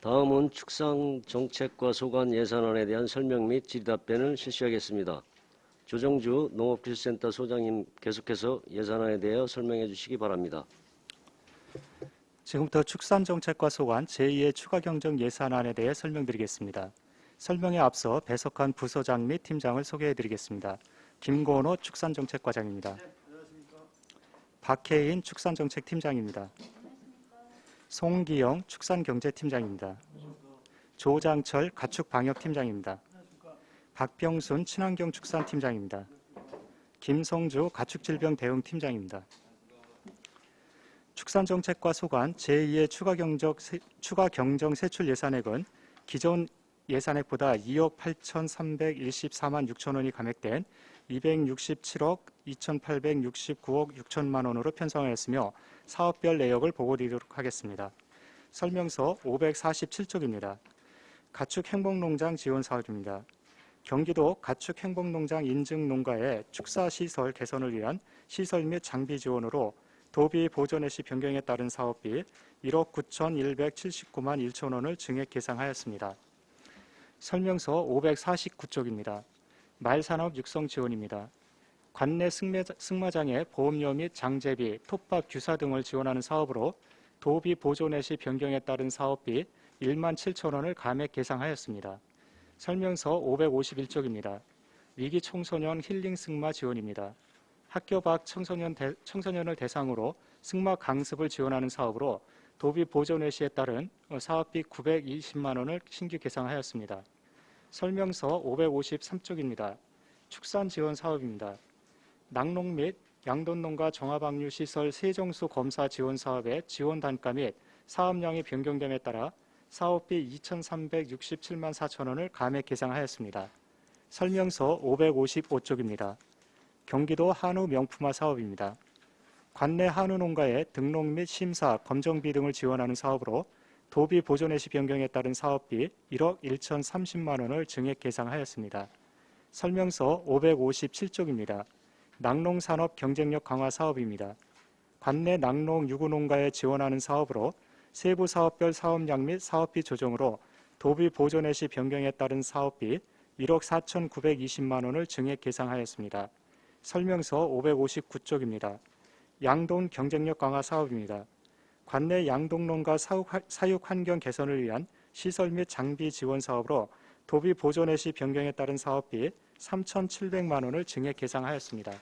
다음은 축산 정책과 소관 예산안에 대한 설명 및 질의답변을 실시하겠습니다. 조정주 농업기술센터 소장님 계속해서 예산안에 대하여 설명해 주시기 바랍니다. 지금부터 축산정책과 소관 제2의 추가경정 예산안에 대해 설명드리겠습니다. 설명에 앞서 배석한 부서장 및 팀장을 소개해드리겠습니다. 김건호 축산정책과장입니다. 박혜인 축산정책팀장입니다. 송기영 축산경제팀장입니다. 조장철 가축방역팀장입니다. 박병순 친환경 축산팀장입니다. 김성주 가축질병대응팀장입니다. 축산정책과 소관 제2의 추가 경정, 추가 경정 세출 예산액은 기존 예산액보다 2억 8,314만 6천 원이 감액된 267억 2,869억 6천만 원으로 편성하였으며 사업별 내역을 보고드리도록 하겠습니다. 설명서 547쪽입니다. 가축행복농장 지원 사업입니다. 경기도 가축행복농장 인증 농가의 축사시설 개선을 위한 시설 및 장비 지원으로 도비 보존의 시 변경에 따른 사업비 1억 9,179만 1천 원을 증액 계상하였습니다. 설명서 549쪽입니다. 말산업 육성 지원입니다. 관내 승마장의 보험료 및 장제비, 톱밥 규사 등을 지원하는 사업으로 도비 보존의 시 변경에 따른 사업비 1만 7천 원을 감액 계상하였습니다. 설명서 551쪽입니다. 위기 청소년 힐링 승마 지원입니다. 학교 밖 청소년 대, 청소년을 대상으로 승마 강습을 지원하는 사업으로 도비 보존 외시에 따른 사업비 920만 원을 신규 계상하였습니다. 설명서 553쪽입니다. 축산 지원 사업입니다. 낙농 및 양돈농가 정화방류 시설 세정수 검사 지원 사업의 지원 단가 및 사업량이 변경됨에 따라 사업비 2,367만 4천 원을 감액 계상하였습니다. 설명서 555쪽입니다. 경기도 한우 명품화 사업입니다. 관내 한우 농가의 등록 및 심사, 검정비 등을 지원하는 사업으로 도비 보존해시 변경에 따른 사업비 1억 1,030만 원을 증액 계상하였습니다. 설명서 557쪽입니다. 낙농산업 경쟁력 강화 사업입니다. 관내 낙농 유구농가에 지원하는 사업으로 세부 사업별 사업량 및 사업비 조정으로 도비 보존해시 변경에 따른 사업비 1억 4,920만 원을 증액 계상하였습니다. 설명서 559쪽입니다. 양돈 경쟁력 강화 사업입니다. 관내 양동농가 사육 환경 개선을 위한 시설 및 장비 지원 사업으로 도비 보존의 시 변경에 따른 사업비 3,700만 원을 증액 계상하였습니다.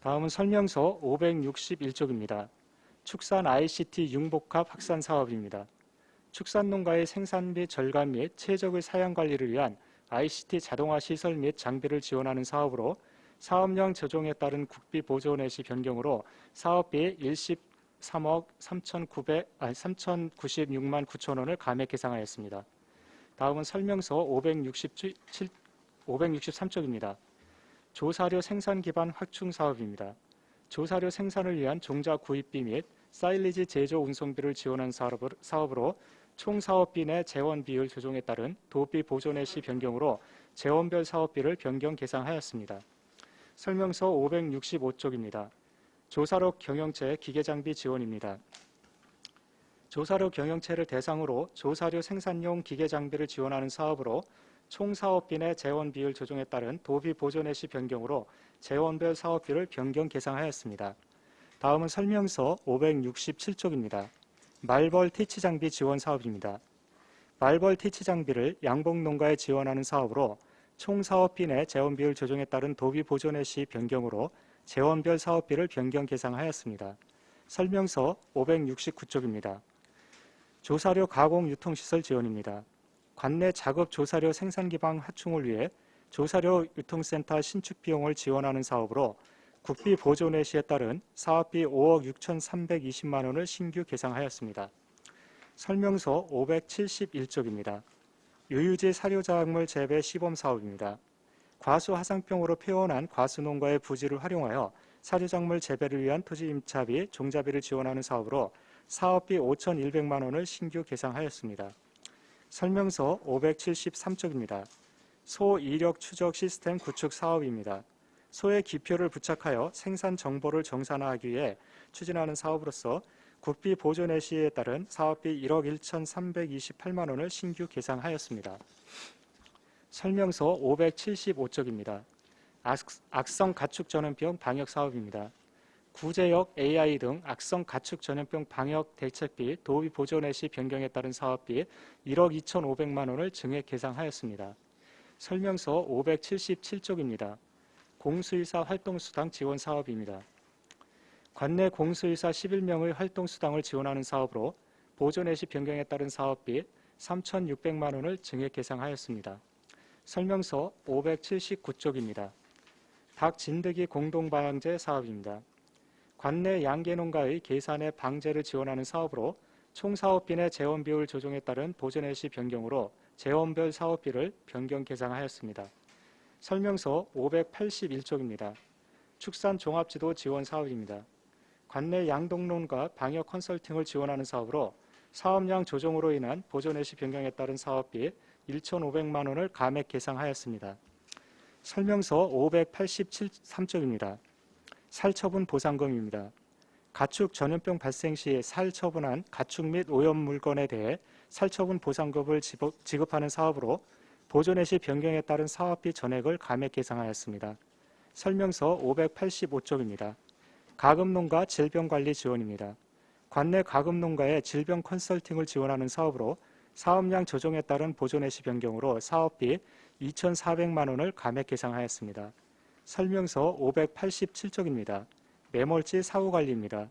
다음은 설명서 561쪽입니다. 축산 ICT 융복합 확산 사업입니다. 축산농가의 생산비 절감 및 최적의 사양 관리를 위한 ICT 자동화 시설 및 장비를 지원하는 사업으로 사업량 조정에 따른 국비 보존의 시 변경으로 사업비 13억 3,900, 아니 3,096만 9천 원을 감액 계상하였습니다. 다음은 설명서 567, 563쪽입니다. 조사료 생산 기반 확충 사업입니다. 조사료 생산을 위한 종자 구입비 및 사일리지 제조 운송비를 지원한 사업으로 총 사업비 내 재원 비율 조정에 따른 도비 보존의 시 변경으로 재원별 사업비를 변경 계상하였습니다. 설명서 565쪽입니다. 조사로 경영체 기계장비 지원입니다. 조사료 경영체를 대상으로 조사료 생산용 기계장비를 지원하는 사업으로 총 사업비 내 재원 비율 조정에 따른 도비 보존의 시 변경으로 재원별 사업비를 변경 계상하였습니다. 다음은 설명서 567쪽입니다. 말벌 티치 장비 지원 사업입니다. 말벌 티치 장비를 양봉 농가에 지원하는 사업으로 총 사업비 내 재원 비율 조정에 따른 도비 보존의 시 변경으로 재원별 사업비를 변경 계상하였습니다. 설명서 569쪽입니다. 조사료 가공 유통시설 지원입니다. 관내 작업 조사료 생산 기반 확충을 위해 조사료 유통센터 신축 비용을 지원하는 사업으로 국비 보존의 시에 따른 사업비 5억 6,320만 원을 신규 계상하였습니다. 설명서 571쪽입니다. 유유지 사료작물 재배 시범 사업입니다. 과수 화상병으로 폐원한 과수 농가의 부지를 활용하여 사료작물 재배를 위한 토지 임차비, 종자비를 지원하는 사업으로 사업비 5,100만 원을 신규 계상하였습니다. 설명서 573쪽입니다. 소 이력 추적 시스템 구축 사업입니다. 소의 기표를 부착하여 생산 정보를 정산화하기 위해 추진하는 사업으로서 국비 보존의 시에 따른 사업비 1억 1,328만 원을 신규 계상하였습니다. 설명서 575쪽입니다. 악성 가축 전염병 방역 사업입니다. 구제역 AI 등 악성 가축 전염병 방역 대책비 도비 보존의 시 변경에 따른 사업비 1억 2,500만 원을 증액 계상하였습니다. 설명서 577쪽입니다. 공수의사 활동수당 지원 사업입니다. 관내 공수의사 11명의 활동수당을 지원하는 사업으로 보존의 시 변경에 따른 사업비 3,600만 원을 증액 계상하였습니다. 설명서 579쪽입니다. 닭 진드기 공동방제 사업입니다. 관내 양계농가의 계산의 방제를 지원하는 사업으로 총 사업비 내 재원 비율 조정에 따른 보존의 시 변경으로 재원별 사업비를 변경 계상하였습니다. 설명서 581쪽입니다. 축산 종합지도 지원 사업입니다. 관내 양동론과 방역 컨설팅을 지원하는 사업으로 사업량 조정으로 인한 보존의 시 변경에 따른 사업비 1,500만 원을 감액 계상하였습니다. 설명서 587쪽입니다. 살처분 보상금입니다. 가축 전염병 발생 시 살처분한 가축 및 오염 물건에 대해 살처분 보상금을 지급하는 사업으로 보존의 시 변경에 따른 사업비 전액을 감액 계상하였습니다. 설명서 585쪽입니다. 가금농가 질병관리 지원입니다. 관내 가금농가의 질병 컨설팅을 지원하는 사업으로 사업량 조정에 따른 보존의 시 변경으로 사업비 2,400만 원을 감액 계상하였습니다. 설명서 587쪽입니다. 매몰지 사후 관리입니다.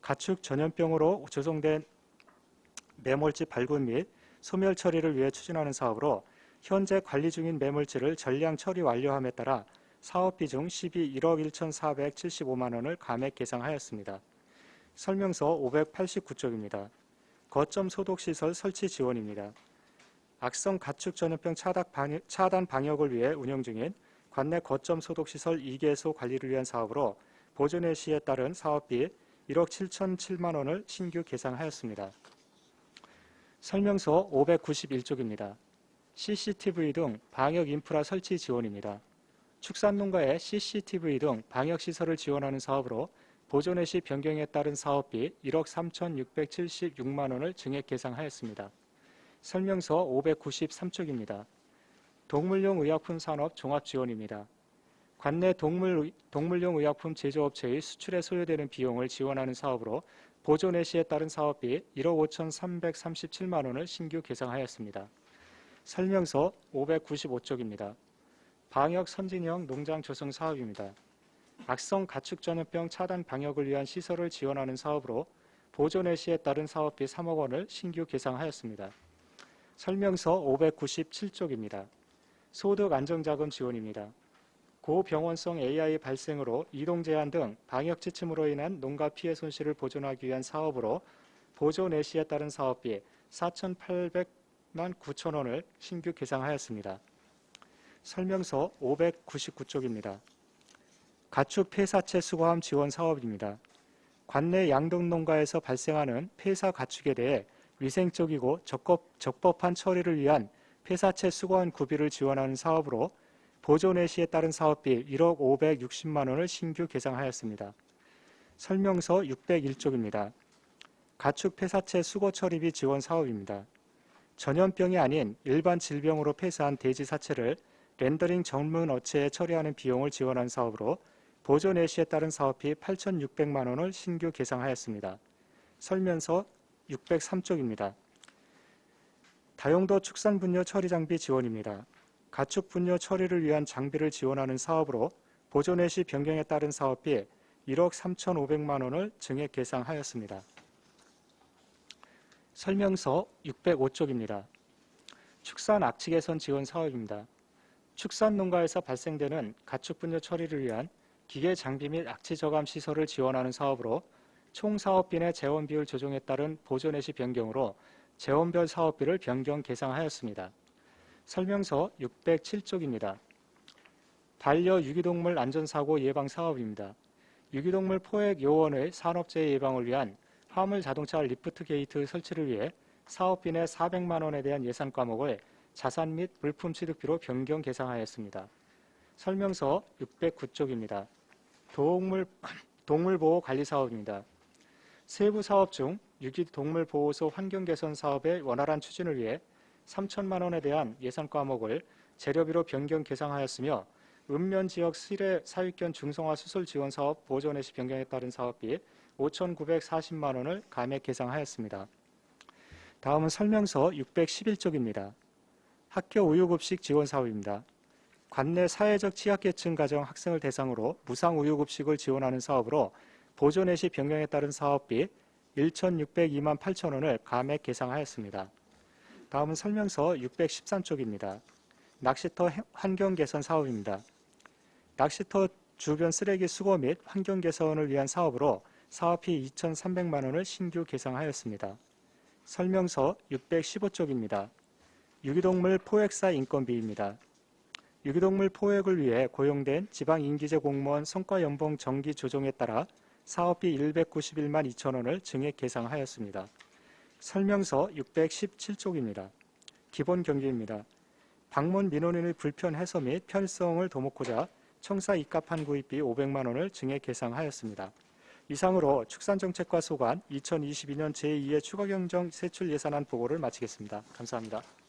가축 전염병으로 조성된 매몰지 발굴 및 소멸 처리를 위해 추진하는 사업으로 현재 관리 중인 매몰지를 전량 처리 완료함에 따라 사업비 중 12 1억 1,475만 원을 감액 계상하였습니다. 설명서 589쪽입니다. 거점 소독시설 설치 지원입니다. 악성 가축 전염병 차단 방역을 위해 운영 중인 관내 거점 소독시설 2개소 관리를 위한 사업으로 보존의 시에 따른 사업비 1억 7,007만 원을 신규 계상하였습니다. 설명서 591쪽입니다. CCTV 등 방역 인프라 설치 지원입니다. 축산농가의 CCTV 등 방역 시설을 지원하는 사업으로 보존의 시 변경에 따른 사업비 1억 3,676만 원을 증액 계상하였습니다. 설명서 593쪽입니다. 동물용 의약품 산업 종합 지원입니다. 관내 동물, 동물용 의약품 제조업체의 수출에 소요되는 비용을 지원하는 사업으로 보존의 시에 따른 사업비 1억 5,337만 원을 신규 계상하였습니다. 설명서 595쪽입니다. 방역 선진형 농장 조성 사업입니다. 악성 가축 전염병 차단 방역을 위한 시설을 지원하는 사업으로 보존의 시에 따른 사업비 3억 원을 신규 계상하였습니다. 설명서 597쪽입니다. 소득 안정자금 지원입니다. 고병원성 AI 발생으로 이동 제한 등 방역 지침으로 인한 농가 피해 손실을 보존하기 위한 사업으로 보존 내시에 따른 사업비 4,800만 9천 원을 신규 계상하였습니다. 설명서 599쪽입니다. 가축 폐사체 수거함 지원 사업입니다. 관내 양동 농가에서 발생하는 폐사 가축에 대해 위생적이고 적법, 적법 한 처리를 위한 폐사체 수거함 구비를 지원하는 사업으로 보존의 시에 따른 사업비 1억 560만 원을 신규 계상하였습니다. 설명서 601쪽입니다. 가축 폐사체 수거 처리비 지원 사업입니다. 전염병이 아닌 일반 질병으로 폐사한 돼지 사체를 렌더링 전문 업체에 처리하는 비용을 지원한 사업으로 보존 애시에 따른 사업비 8,600만 원을 신규 계상하였습니다. 설면서 603쪽입니다. 다용도 축산 분뇨 처리 장비 지원입니다. 가축 분뇨 처리를 위한 장비를 지원하는 사업으로 보존 애시 변경에 따른 사업비 1억 3,500만 원을 증액 계상하였습니다. 설명서 605쪽입니다. 축산 악취 개선 지원 사업입니다. 축산 농가에서 발생되는 가축 분뇨 처리를 위한 기계 장비 및 악취 저감 시설을 지원하는 사업으로 총 사업비 내 재원 비율 조정에 따른 보존의 시 변경으로 재원별 사업비를 변경 계상하였습니다. 설명서 607쪽입니다. 반려 유기동물 안전사고 예방 사업입니다. 유기동물 포획 요원의 산업재해 예방을 위한 화물 자동차 리프트 게이트 설치를 위해 사업비 내 400만 원에 대한 예산 과목을 자산 및 물품 취득비로 변경 계상하였습니다. 설명서 609쪽입니다. 동물, 동물보호 관리 사업입니다. 세부 사업 중 유기 동물 보호소 환경 개선 사업의 원활한 추진을 위해 3천만 원에 대한 예산 과목을 재료비로 변경 계상하였으며 읍면 지역 실외 사육견 중성화 수술 지원 사업 보존의 시 변경에 따른 사업비 5,940만 원을 감액 계상하였습니다. 다음은 설명서 611쪽입니다. 학교 우유급식 지원 사업입니다. 관내 사회적 취약계층 가정 학생을 대상으로 무상 우유급식을 지원하는 사업으로 보존의 시 변경에 따른 사업비 1,602만 8천 원을 감액 계상하였습니다. 다음은 설명서 613쪽입니다. 낚시터 해- 환경 개선 사업입니다. 낚시터 주변 쓰레기 수거 및 환경 개선을 위한 사업으로 사업비 2,300만 원을 신규 계상하였습니다. 설명서 615쪽입니다. 유기동물 포획사 인건비입니다. 유기동물 포획을 위해 고용된 지방인기제 공무원 성과 연봉 정기 조정에 따라 사업비 191만 2천 원을 증액 계상하였습니다. 설명서 617쪽입니다. 기본 경비입니다. 방문 민원인의 불편 해소 및 편성을 도모고자 청사 입갑한 구입비 500만 원을 증액 계상하였습니다. 이상으로 축산정책과 소관 2022년 제2의 추가경정 세출 예산안 보고를 마치겠습니다. 감사합니다.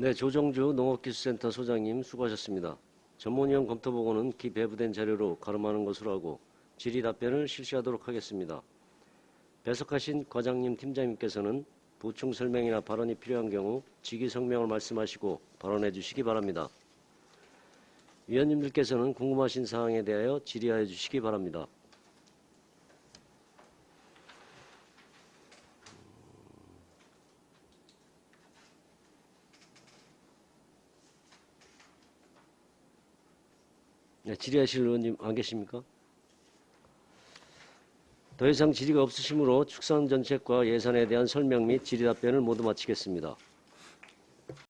네, 조정주 농업기술센터 소장님 수고하셨습니다. 전문위원 검토 보고는 기 배부된 자료로 가름하는 것으로 하고 질의 답변을 실시하도록 하겠습니다. 배석하신 과장님, 팀장님께서는 보충 설명이나 발언이 필요한 경우 직위 성명을 말씀하시고 발언해 주시기 바랍니다. 위원님들께서는 궁금하신 사항에 대하여 질의하여 주시기 바랍니다. 네, 질의하실 의원님 안 계십니까? 더 이상 질의가 없으시므로 축산 정책과 예산에 대한 설명 및 질의 답변을 모두 마치겠습니다.